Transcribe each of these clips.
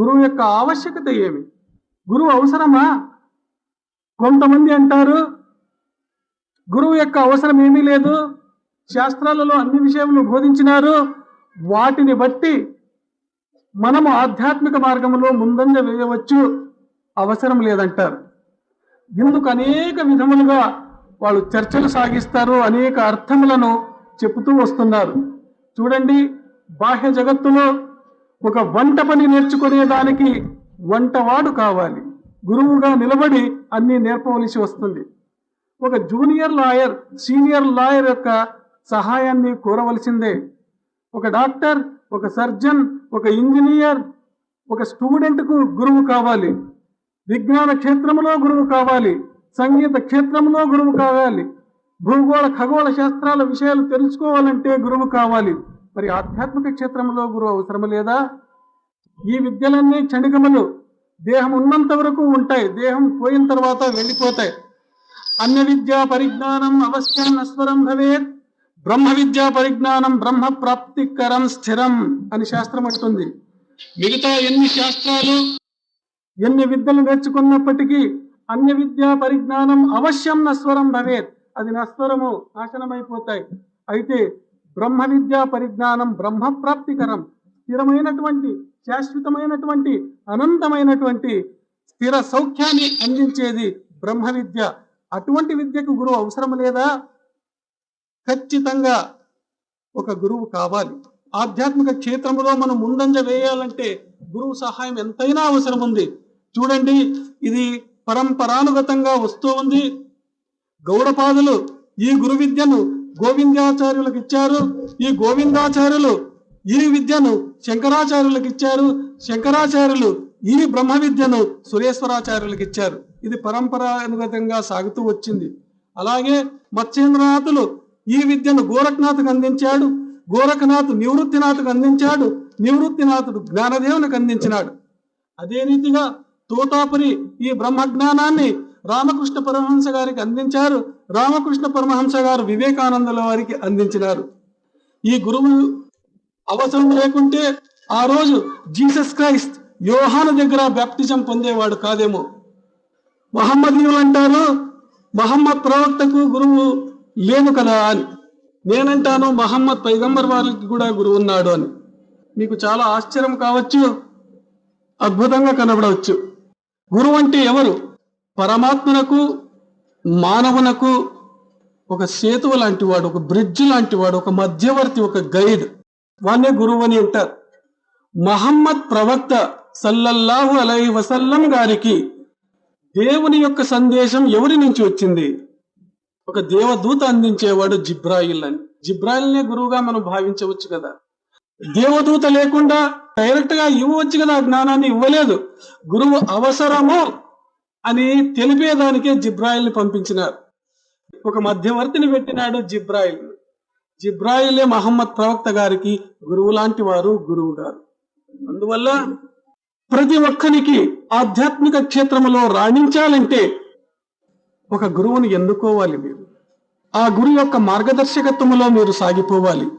గురువు యొక్క ఆవశ్యకత ఏమి? గురువు అవసరమా? కొంతమంది అంటారు గురువు యొక్క అవసరం ఏమీ లేదు. శాస్త్రాలలో అన్ని విషయములు బోధించినారు. వాటిని బట్టి మనము ఆధ్యాత్మిక మార్గంలో ముందంజ వేయవచ్చు. అవసరం లేదంటారు. ఇందుకు అనేక విధములుగా వాళ్ళు చర్చలు సాగిస్తారు. అనేక అర్థములను చెబుతూ వస్తున్నారు. చూడండి బాహ్య జగత్తులో ఒక వంట పని నేర్చుకునేదానికి వంటవాడు కావాలి. గురువుగా నిలబడి అన్నీ నేర్పవలసి వస్తుంది. ఒక జూనియర్ లాయర్ సీనియర్ లాయర్ యొక్క సహాయాన్ని కోరవలసిందే. ఒక డాక్టర్ ఒక సర్జన్ ఒక ఇంజనీర్ ఒక స్టూడెంట్కు గురువు కావాలి. విజ్ఞాన క్షేత్రంలో గురువు కావాలి. సంగీత క్షేత్రంలో గురువు కావాలి. భూగోళ ఖగోళ శాస్త్రాల విషయాలు తెలుసుకోవాలంటే గురువు కావాలి. మరి ఆధ్యాత్మిక క్షేత్రంలో గురువు అవసరం లేదా? ఈ విద్యలన్నీ క్షణికములు దేహం ఉన్నంత వరకు ఉంటాయి. దేహం పోయిన తర్వాత వెళ్ళిపోతాయి. అన్య విద్యా పరిజ్ఞానం అవశ్యం నస్వరం భవేత్. బ్రహ్మ విద్యా పరిజ్ఞానం బ్రహ్మ ప్రాప్తికరం స్థిరం అని శాస్త్రం అంటుంది. మిగతా ఎన్ని శాస్త్రాలు? ఎన్ని విద్యలు నేర్చుకున్నప్పటికీ అన్య విద్యా పరిజ్ఞానం అవశ్యం నస్వరం భవేత్. అది నస్వరము నాశనమైపోతాయి. అయితే బ్రహ్మ విద్యా పరిజ్ఞానం బ్రహ్మ ప్రాప్తికరం స్థిరమైనటువంటి శాశ్వతమైనటువంటి అనంతమైనటువంటి స్థిర సౌఖ్యాన్ని అందించేది బ్రహ్మ విద్య. అటువంటి విద్యకు గురువు అవసరం లేదా? ఖచ్చితంగా ఒక గురువు కావాలి. ఆధ్యాత్మిక క్షేత్రంలో మనం ముందంజ వేయాలంటే గురువు సహాయం ఎంతైనా అవసరం ఉంది. చూడండి ఇది పరంపరానుగతంగా వస్తూ ఉంది. గౌడపాదులు ఈ గురు విద్యను గోవిందాచార్యులకు ఇచ్చారు. ఈ గోవిందాచార్యులు ఈ విద్యను శంకరాచార్యులకు ఇచ్చారు. శంకరాచార్యులు ఈ బ్రహ్మ విద్యను సురేశ్వరాచార్యులకు ఇచ్చారు. ఇది పరంపరానుగతంగా సాగుతూ వచ్చింది. అలాగే మత్స్యేంద్రనాథులు ఈ విద్యను గోరఖనాథ్కు అందించాడు. గోరఖనాథ్ నివృత్తినాథ్కు అందించాడు. నివృత్తినాథుడు జ్ఞానదేవునికి అందించినాడు. అదే రీతిగా తోతాపురి ఈ బ్రహ్మ జ్ఞానాన్ని రామకృష్ణ పరమహంస గారికి అందించారు. రామకృష్ణ పరమహంస గారు వివేకానందుల వారికి అందించినారు. ఈ గురువు అవసరం లేకుంటే ఆ రోజు జీసస్ క్రైస్ట్ యోహాను దగ్గర బ్యాప్టిజం పొందేవాడు కాదేమో. మహమ్మదీయులు అంటారు మహమ్మద్ ప్రవక్తకు గురువు లేదు కదా అని. నేనంటాను మహమ్మద్ పైగంబర్ వారికి కూడా గురువు ఉన్నాడు అని. మీకు చాలా ఆశ్చర్యం కావచ్చు అద్భుతంగా కనబడవచ్చు. గురువు అంటే ఎవరు? పరమాత్మనకు మానవునకు ఒక సేతువు లాంటి వాడు ఒక బ్రిడ్జ్ లాంటి వాడు ఒక మధ్యవర్తి ఒక గైడ్. వాన్నే గురువు అని అంటారు. మహమ్మద్ ప్రవక్త సల్లల్లాహు అలై వసల్లం గారికి దేవుని యొక్క సందేశం ఎవరి నుంచి వచ్చింది? ఒక దేవదూత అందించేవాడు జిబ్రాయిల్ అని. జిబ్రాయిల్నే గురువుగా మనం భావించవచ్చు కదా. దేవదూత లేకుండా డైరెక్ట్గా ఇవ్వవచ్చు కదా ఆ జ్ఞానాన్ని ఇవ్వలేదు. గురువు అవసరము అని తెలిపేదానికే జిబ్రాయిల్ని పంపించినారు. ఒక మధ్యవర్తిని పెట్టినాడు జిబ్రాయిల్. జిబ్రాయిలే మహమ్మద్ ప్రవక్త గారికి గురువు లాంటి వారు గురువు గారు. అందువల్ల ప్రతి ఒక్కరికి ఆధ్యాత్మిక క్షేత్రంలో రాణించాలంటే ఒక గురువుని ఎన్నుకోవాలి మీరు. ఆ గురువు యొక్క మార్గదర్శకత్వంలో మీరు సాగిపోవాలి.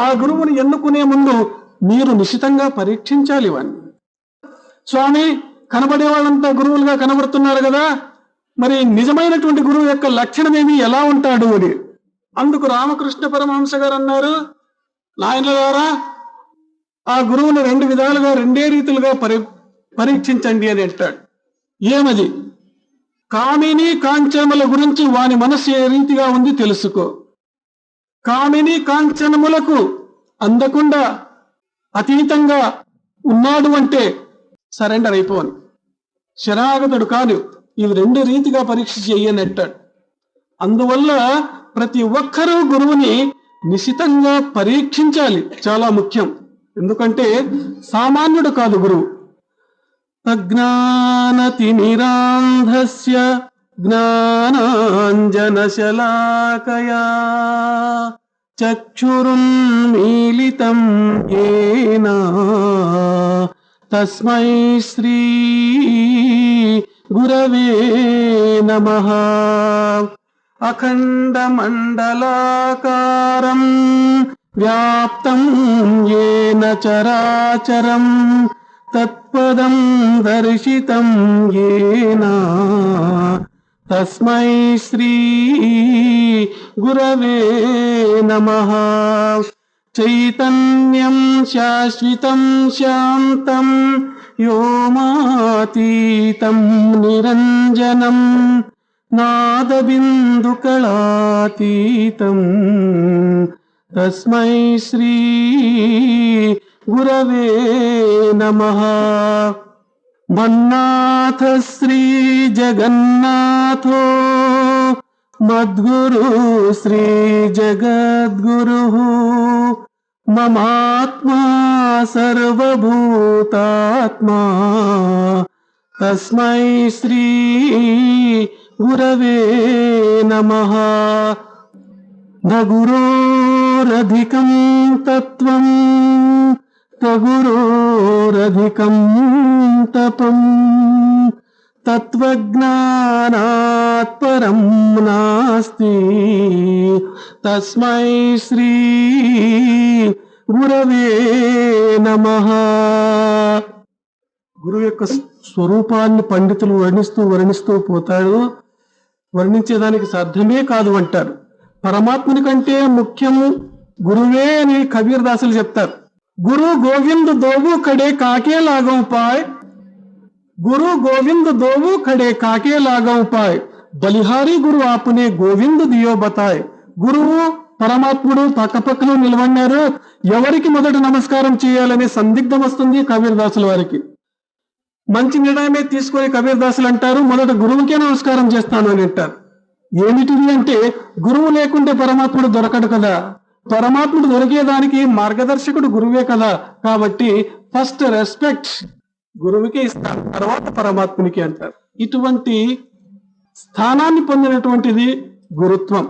ఆ గురువుని ఎన్నుకునే ముందు మీరు నిశితంగా పరీక్షించాలి వాణ్ణి. స్వామి కనబడే వాళ్ళంతా గురువులుగా కనబడుతున్నారు కదా. మరి నిజమైనటువంటి గురువు యొక్క లక్షణమేమి ఎలా ఉంటాడు అని. అందుకు రామకృష్ణ పరమహంస గారు అన్నారు నాయన ద్వారా ఆ గురువుని రెండు విధాలుగా రెండే రీతులుగా పరి పరీక్షించండి అని అంటాడు. ఏమది? కామిని కాంచనముల గురించి వాని మనసు ఏ రీతిగా ఉంది తెలుసుకో. కామిని కాంచనములకు అందకుండా అతీతంగా ఉన్నాడు అంటే సరెండర్ అయిపోని శరాగతుడు కాదు ఇవి రెండు రీతిగా పరీక్ష చెయ్యని అంటాడు అందువల్ల ప్రతి ఒక్కరూ గురువుని నిశితంగా పరీక్షించాలి చాలా ముఖ్యం. ఎందుకంటే సామాన్యుడు కాదు గురువు. అజ్ఞానతిమిరాంధస్య జ్ఞానాంజనశలాకయా చక్షురున్మీలితం ఏనా తస్మై శ్రీ గురవే నమ అఖండమండలాకారం వ్యాప్తం ఏన చరాచరం తత్పదం దర్శితం ఏన తస్మై శ్రీ గురవే నమ చైతన్యం శాశ్వతం శాంతం వ్యోమాతీతం నిరంజనం నాదబిందుకళాతీతం తస్మై శ్రీ గురవే నమ మన్నాథ శ్రీ జగన్నాథో మద్గురు శ్రీ జగద్గురు మమాత్మా సర్వభూతాత్మా. తస్మై శ్రీ గురవే నమ. న గురోరధికం తత్వం తగురోరధికం తపం. తత్వజ్ఞానాత్ పరం నాస్తి తస్మై శ్రీ గురవే నమ గురువు యొక్క స్వరూపాన్ని పండితులు వర్ణిస్తూ వర్ణిస్తూ పోతాడు వర్ణించేదానికి సాధ్యమే కాదు అంటారు. పరమాత్ముని కంటే ముఖ్యం గురువే అని కబీర్ దాసులు చెప్తారు. గురు గోవింద్ దోగు కడే కాకే లాగం పాయ్. గురు గోవింద్ దోవు ఖడే కాకే లాగా ఉపాయ్ బలిహారి గురు ఆపునే గోవింద్ దియో బతాయ్. గురువు పరమాత్ముడు పక్కపక్కన నిలబడినారు. ఎవరికి మొదట నమస్కారం చేయాలనే సందిగ్ధం వస్తుంది కబీర్ దాసుల వారికి. మంచి నిర్ణయమే తీసుకొని కబీర్ దాసులు అంటారు మొదట గురువుకే నమస్కారం చేస్తాను అని అంటారు. ఏమిటిది అంటే గురువు లేకుంటే పరమాత్ముడు దొరకడు కదా. పరమాత్ముడు దొరికేదానికి మార్గదర్శకుడు గురువే కదా. కాబట్టి ఫస్ట్ రెస్పెక్ట్ గురువుకే ఇస్తారు తర్వాత పరమాత్మునికి అంటారు. ఇటువంటి స్థానాన్ని పొందినటువంటిది గురుత్వం.